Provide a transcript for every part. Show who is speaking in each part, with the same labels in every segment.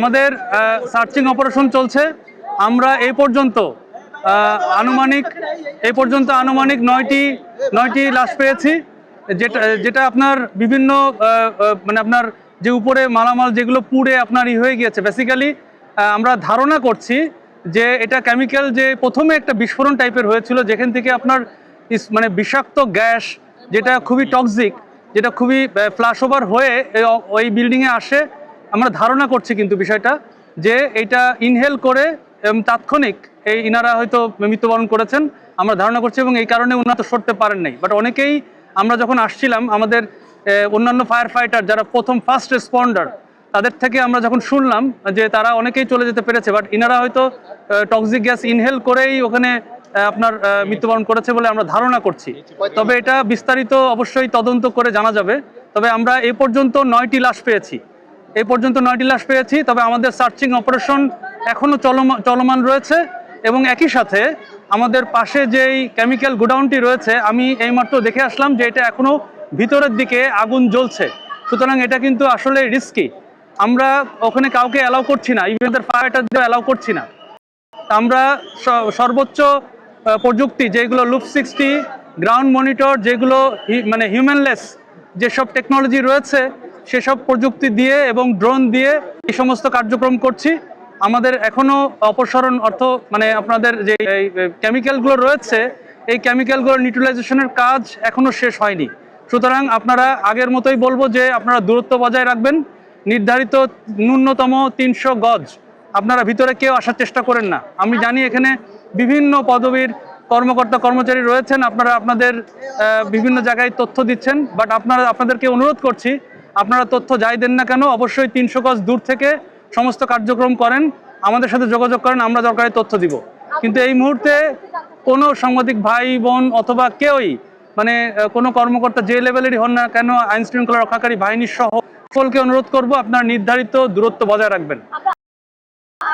Speaker 1: আমাদের searching operation চলছে। আমরা এই পর্যন্ত আনুমানিক, এই পর্যন্ত আনুমানিক নয়টি নয়টি লাশ পেয়েছি। যেটা যেটা আপনার বিভিন্ন মানে আপনার যে উপরে মালামাল যেগুলো পুড়ে আপনার ই হয়ে গিয়েছে। বেসিক্যালি আমরা ধারণা করছি যে এটা কেমিক্যাল যে প্রথমে একটা বিস্ফোরণ টাইপের হয়েছিল, যেখান থেকে আপনার মানে বিষাক্ত গ্যাস, যেটা খুবই টক্সিক যেটা খুবই ফ্লাশ ওভার হয়ে ওই বিল্ডিংয়ে আসে। আমরা ধারণা করছি কিন্তু বিষয়টা যে এটা ইনহেল করে তাৎক্ষণিক এই ইনারা হয়তো মৃত্যুবরণ করেছেন, আমরা ধারণা করছি এবং এই কারণে উন্নত সরতে পারেন নাই। বাট অনেকেই আমরা যখন আসছিলাম, আমাদের অন্যান্য ফায়ার ফাইটার যারা প্রথম ফার্স্ট রেসপন্ডার তাদের থেকে আমরা যখন শুনলাম যে তারা অনেকেই চলে যেতে পেরেছে বাট ইনারা হয়তো টক্সিক গ্যাস ইনহেল করেই ওখানে আপনার মৃত্যুবরণ করেছে বলে আমরা ধারণা করছি। তবে এটা বিস্তারিত অবশ্যই তদন্ত করে জানা যাবে। তবে আমরা এ পর্যন্ত নয়টি লাশ পেয়েছি। এই পর্যন্ত নয়টি লাশ পেয়েছি, তবে আমাদের সার্চিং অপারেশন এখনও চলমান চলমান রয়েছে এবং একই সাথে আমাদের পাশে যেই কেমিক্যাল গোডাউনটি রয়েছে, আমি এইমাত্র দেখে আসলাম যে এটা এখনও ভিতরের দিকে আগুন জ্বলছে। সুতরাং এটা কিন্তু আসলে রিস্কি আমরা ওখানে কাউকে অ্যালাউ করছি না ইভেন্টের ফায়ারটার অ্যালাউ করছি না। আমরা সর্বোচ্চ প্রযুক্তি যেগুলো লুপ সিক্সটি গ্রাউন্ড মনিটর যেগুলো মানে হিউম্যানলেস যেসব টেকনোলজি রয়েছে সেসব প্রযুক্তি দিয়ে এবং ড্রোন দিয়ে এই সমস্ত কার্যক্রম করছি। আমাদের এখনও অপসারণ অর্থ মানে আপনাদের যে কেমিক্যালগুলো রয়েছে, এই কেমিক্যালগুলোর নিউট্রালাইজেশনের কাজ এখনও শেষ হয়নি। সুতরাং আপনারা আগের মতোই বলব যে আপনারা দূরত্ব বজায় রাখবেন। নির্ধারিত ন্যূনতম তিনশো গজ। আপনারা ভিতরে কেউ আসার চেষ্টা করেন না। আমি জানি এখানে বিভিন্ন পদবীর কর্মকর্তা, কর্মচারী রয়েছেন। আপনারা আপনাদের বিভিন্ন জায়গায় তথ্য দিচ্ছেন। বাট আপনারা, আপনাদেরকে অনুরোধ করছি আপনারা তথ্য যাই দেন না কেন, অবশ্যই তিনশো গজ দূর থেকে সমস্ত কার্যক্রম করেন। আমাদের সাথে যোগাযোগ করেন, আমরা দরকারি তথ্য দিব। কিন্তু এই মুহূর্তে কোনো সাংবাদিক ভাই, বোন অথবা কেউই মানে কোনো কর্মকর্তা যে লেভেলেরই হন না কেন আইন শৃঙ্খলা রক্ষাকারী বাহিনীর সহ সকলকে অনুরোধ করব আপনার নির্ধারিত দূরত্ব বজায় রাখবেন।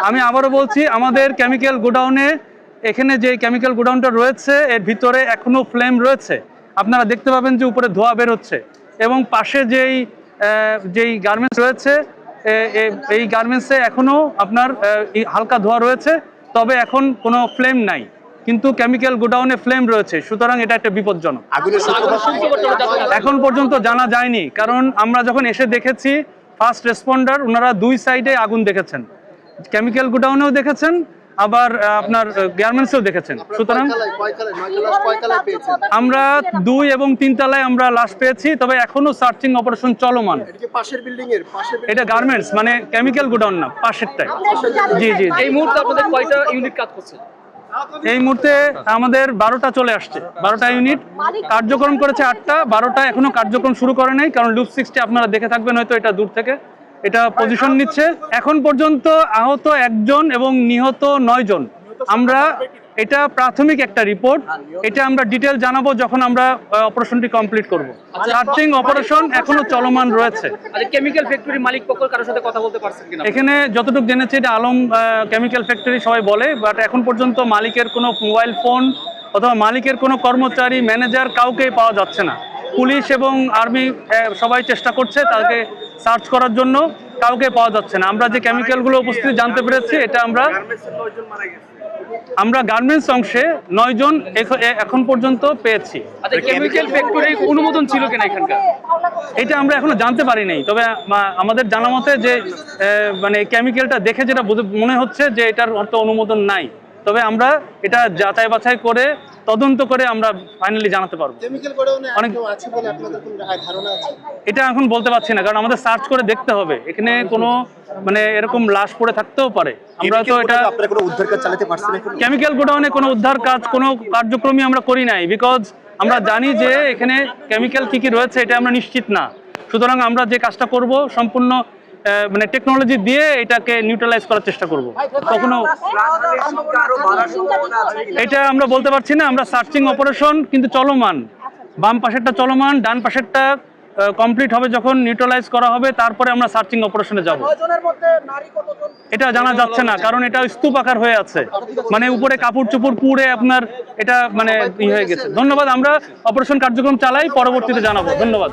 Speaker 1: আমি আবারও বলছি, আমাদের কেমিক্যাল গোডাউনে এখানে যে কেমিক্যাল গোডাউনটা রয়েছে, এর ভিতরে এখনও ফ্লেম রয়েছে। আপনারা দেখতে পাবেন যে উপরে ধোঁয়া বের হচ্ছে। এবং পাশে যেই যেই গার্মেন্টস রয়েছে এই গার্মেন্টসে এখনও আপনার হালকা ধোঁয়া রয়েছে তবে এখন কোনো ফ্লেম নাই। কিন্তু কেমিক্যাল গোডাউনে ফ্লেম রয়েছে সুতরাং এটা একটা বিপজ্জনক। এখন পর্যন্ত জানা যায়নি কারণ আমরা যখন এসে দেখেছি ফার্স্ট রেসপন্ডার ওনারা দুই সাইডে আগুন দেখেছেন। কেমিক্যাল গোডাউনেও দেখেছেন আবার আপনার গার্মেন্টসেও দেখেছেন। সুতরাং আমরা দুই এবং তিন তলায় আমরা লাশ পেয়েছি তবে এখনও সার্চিং অপারেশন চলমান।
Speaker 2: পাশের বিল্ডিং এর? পাশের
Speaker 1: এটা গার্মেন্টস মানে কেমিক্যাল গোডাউন না পাশেরটাই। জি জি জি।
Speaker 3: এই মুহূর্তে আপনাদের কয়টা ইউনিট কাজ করছে?
Speaker 1: এই মুহূর্তে আমাদের বারোটা চলে আসছে বারোটা ইউনিট কার্যক্রম করেছে আটটা বারোটা এখনও কার্যক্রম শুরু করে নাই কারণ লুপ সিক্সটি আপনারা দেখে থাকবেন হয়তো এটা দূর থেকে। এটা পজিশন নিচ্ছে। এখন পর্যন্ত আহত একজন এবং নিহত নয় জন আমরা এটা প্রাথমিক একটা রিপোর্ট এটা আমরা ডিটেল জানাব যখন আমরা অপারেশনটি কমপ্লিট করব। সার্চিং অপারেশন এখনও চলমান রয়েছে।
Speaker 3: আচ্ছা কেমিক্যাল ফ্যাক্টরির মালিক পক্ষ কারোর সাথে কথা বলতে পারছেন কিনা?
Speaker 1: এখানে যতটুকু জেনেছি এটা আলম কেমিক্যাল ফ্যাক্টরি সবাই বলে বাট এখন পর্যন্ত মালিকের কোনো মোবাইল ফোন অথবা মালিকের কোনো কর্মচারী ম্যানেজার কাউকেই পাওয়া যাচ্ছে না। পুলিশ এবং আর্মি সবাই চেষ্টা করছে তাকে সার্চ করার জন্য কাউকে পাওয়া যাচ্ছে না। আমরা যে কেমিক্যালগুলো উপস্থিতি জানতে পেরেছি এটা আমরা আমরা গার্মেন্টস অংশে নয়জন এখ- এ- এখন পর্যন্ত পেয়েছি।
Speaker 3: আচ্ছা কেমিক্যাল ফ্যাক্টরির অনুমোদন ছিল কিনা এখানকার?
Speaker 1: এটা আমরা এখনও জানতে পারি নাই তবে আমাদের জানা মতে যে মানে কেমিক্যালটা দেখে যেটা মনে হচ্ছে যে এটার অর্থ অনুমোদন নাই। তবে আমরা এটা যাচাই বাছাই করে তদন্ত করে আমরা ফাইনালি জানাতে পারব। অনেক-
Speaker 2: কেউ আছে বলে আপনাদের কোনো ধারণা আছে?
Speaker 1: এটা এখন বলতে পারছি না কারণ আমাদের সার্চ করে দেখতে হবে। এখানে কোনো মানে এরকম লাশ পড়ে থাকতেও পারে। আমরা তো এটা
Speaker 2: উদ্ধার কাজ চালাতে পারছেন এখন?
Speaker 1: কেমিক্যাল গোডাউনে কোনো উদ্ধার কাজ কোনো কার্যক্রমই আমরা করি নাই বিকজ আমরা জানি যে এখানে কেমিক্যাল কি কি রয়েছে এটা আমরা নিশ্চিত না। সুতরাং আমরা যে কাজটা করব সম্পূর্ণ মানে টেকনোলজি দিয়ে এটাকে নিউট্রালাইজ করার চেষ্টা করব। কখনো এটা আমরা বলতে পারছি না আমরা সার্চিং অপারেশন কিন্তু চলমান। বাম পাশেরটা চলমান ডান পাশেরটা কমপ্লিট হবে যখন নিউট্রালাইজ করা হবে তারপরে আমরা সার্চিং অপারেশনে যাব। এটা জানা যাচ্ছে না কারণ এটা স্তূপ আকার হয়ে আছে। মানে উপরে কাপড় চোপড় পুড়ে আপনার এটা মানে ই হয়ে গেছে। ধন্যবাদ আমরা অপারেশন কার্যক্রম চালাই পরবর্তীতে জানাব। ধন্যবাদ।